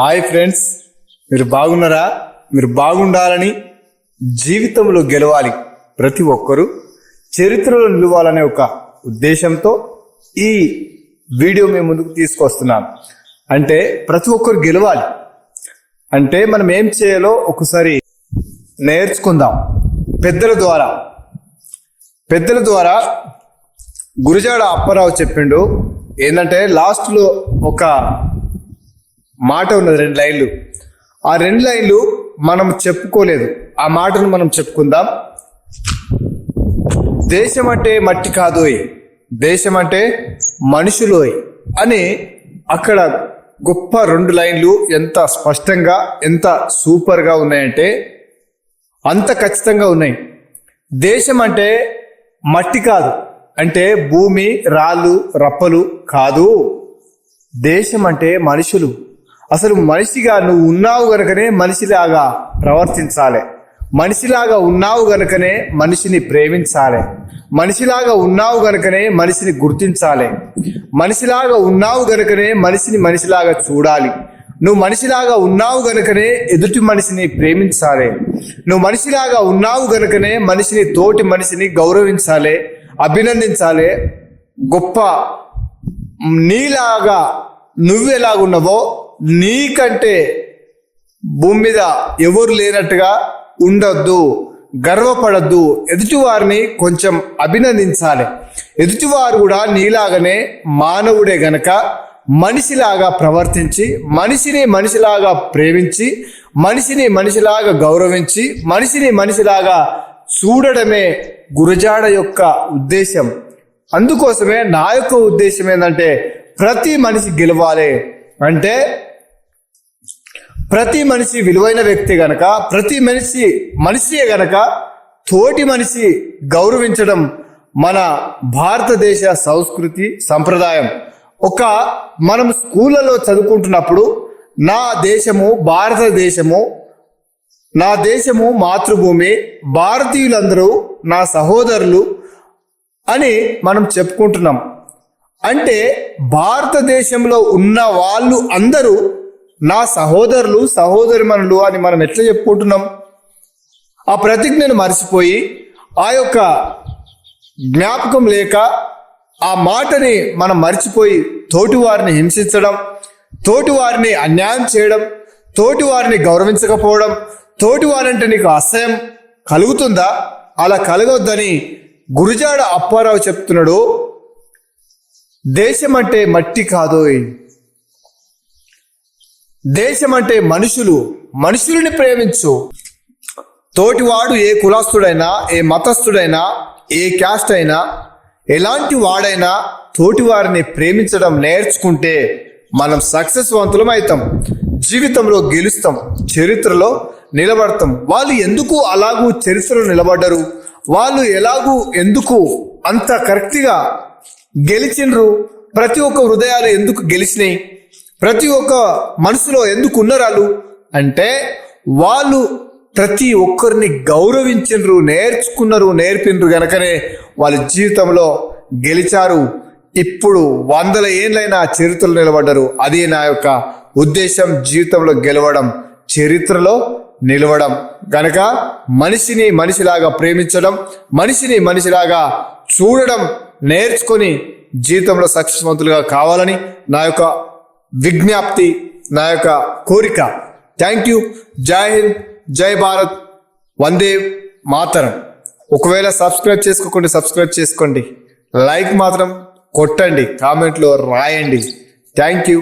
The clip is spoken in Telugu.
హాయ్ ఫ్రెండ్స్ మీరు బాగున్నారా? మీరు బాగుండాలని జీవితంలో గెలవాలి ప్రతి ఒక్కరూ చరిత్రలో నిలవాలనే ఒక ఉద్దేశంతో ఈ వీడియో మేము ముందుకు తీసుకొస్తున్నాం అంటే ప్రతి ఒక్కరు గెలవాలి. అంటే మనం ఏం చేయాలో ఒకసారి నేర్చుకుందాం. పెద్దల ద్వారా. పెద్దల ద్వారా గురుజాడ అప్పారావు చెప్పిండు ఏంటంటే లాస్ట్లో ఒక మాట ఉన్నది రెండు లైన్లు. ఆ రెండు లైన్లు మనం చెప్పుకోలేదు. ఆ మాటను మనం చెప్పుకుందాం. దేశం అంటే మట్టి కాదోయ్ దేశం అంటే మనుషులోయ్ అని అక్కడ గొప్ప రెండు లైన్లు ఎంత స్పష్టంగా ఎంత సూపర్గా ఉన్నాయంటే అంత ఖచ్చితంగా ఉన్నాయి. దేశం అంటే మట్టి కాదు అంటే భూమి రాళ్ళు రప్పలు కాదు. దేశం అంటే మనుషులు. అసలు మనిషిగా నువ్వు ఉన్నావు గనుకనే మనిషిలాగా ప్రవర్తించాలి. మనిషిలాగా ఉన్నావు గనుకనే మనిషిని ప్రేమించాలి. మనిషిలాగా ఉన్నావు గనుకనే మనిషిని గుర్తించాలి. మనిషిలాగా ఉన్నావు గనుకనే మనిషిని మనిషిలాగా చూడాలి. నువ్వు మనిషిలాగా ఉన్నావు గనుకనే ఎదుటి మనిషిని ప్రేమించాలి. నువ్వు మనిషిలాగా ఉన్నావు గనుకనే మనిషిని తోటి మనిషిని గౌరవించాలి అభినందించాలి. గొప్ప నీలాగా నువ్వెలాగున్నావో నీకంటే భూమి మీద ఎవరు లేనట్టుగా ఉండొద్దు గర్వపడద్దు. ఎదుటివారిని కొంచెం అభినందించాలి. ఎదుటివారు కూడా నీలాగానే మానవుడే గనక మనిషిలాగా ప్రవర్తించి మనిషిని మనిషిలాగా ప్రేమించి మనిషిని మనిషిలాగా గౌరవించి మనిషిని మనిషిలాగా చూడడమే గురజాడ యొక్క ఉద్దేశం అందుకోసమే నా యొక్క ఉద్దేశం ఏంటంటే ప్రతి మనిషి గెలవాలి. అంటే ప్రతి మనిషి విలువైన వ్యక్తి గనక ప్రతి మనిషి మనిషియే గనక తోటి మనిషి గౌరవించడం మన భారతదేశ సంస్కృతి సంప్రదాయం. ఒక మనం స్కూళ్ళలో చదువుకుంటున్నప్పుడు నా దేశము భారతదేశము నా దేశము మాతృభూమి భారతీయులందరూ నా సహోదరులు అని మనం చెప్పుకుంటున్నాం. అంటే భారతదేశంలో ఉన్న వాళ్ళు అందరూ నా సహోదరులు సహోదరిమణులు అని మనం ఎట్లా చెప్పుకుంటున్నాం? ఆ ప్రతిజ్ఞను మర్చిపోయి ఆ యొక్క జ్ఞాపకం లేక ఆ మాటని మనం మర్చిపోయి తోటివారిని హింసించడం తోటివారిని అన్యాయం చేయడం తోటివారిని గౌరవించకపోవడం తోటివారంటే నీకు అసహ్యం కలుగుతుందా? అలా కలగొద్దని గురుజాడ అప్పారావు చెప్తున్నాడు దేశం అంటే మట్టి కాదోయ్. దేశం అంటే మనుషులు మనుషులని ప్రేమించు. తోటివాడు ఏ కులాస్తుడైనా ఏ మతస్థుడైనా ఏ క్యాస్ట్ అయినా ఎలాంటి వాడైనా తోటివారిని ప్రేమించడం నేర్చుకుంటే మనం సక్సెస్వంతులం అవుతాం జీవితంలో గెలుస్తాం చరిత్రలో నిలబడతాం. వాళ్ళు ఎందుకు అలాగూ చరిత్రలో నిలబడ్డరు? వాళ్ళు ఎలాగూ ఎందుకు అంత కరెక్ట్గా గెలిచిండ్రు ప్రతి ఒక్క హృదయాలు ఎందుకు గెలిచినాయి? ప్రతి ఒక్క మనసులో ఎందుకు ఉన్నారు అంటే వాళ్ళు ప్రతి ఒక్కరిని గౌరవించిండ్రు నేర్చుకున్నారు నేర్పిండ్రు గనకనే వాళ్ళ జీవితంలో గెలిచారు. ఇప్పుడు వందల ఏళ్ళైన చరిత్రలో నిలబడ్డారు. అదే నా యొక్క ఉద్దేశం జీవితంలో గెలవడం చరిత్రలో నిలవడం. గనక మనిషిని మనిషిలాగా ప్రేమించడం మనిషిని మనిషిలాగా చూడడం నేర్చుకొని జీవితంలో సక్సెస్వంతులుగా కావాలని నా యొక్క విజ్ఞప్తి నా యొక్క కోరిక. థ్యాంక్ యూ జై హింద్ జై భారత్ వందే మాతరం ఒకవేళ సబ్స్క్రైబ్ చేసుకోకుండా సబ్స్క్రైబ్ చేసుకోండి. లైక్ మాత్రం కొట్టండి. కామెంట్లో రాయండి. Thank you